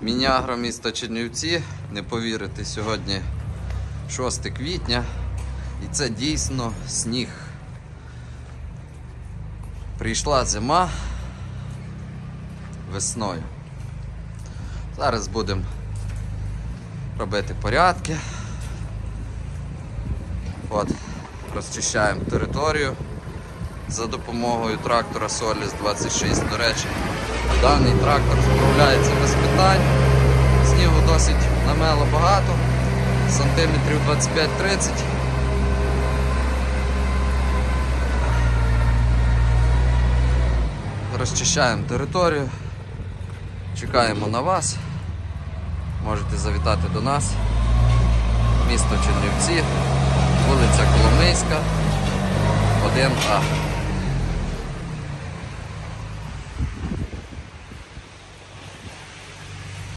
Мінягро місто Чернівці. Не повірите, сьогодні 6 квітня. І це дійсно сніг. Прийшла зима весною. Зараз будемо робити порядки. От, розчищаємо територію за допомогою трактора Solis 26. До речі, даний трактор справляється без питань. Снігу досить намело багато, сантиметрів 25-30. Розчищаємо територію, чекаємо на вас. Можете завітати до нас. Місто Чернівці, вулиця Коломийська, 1А.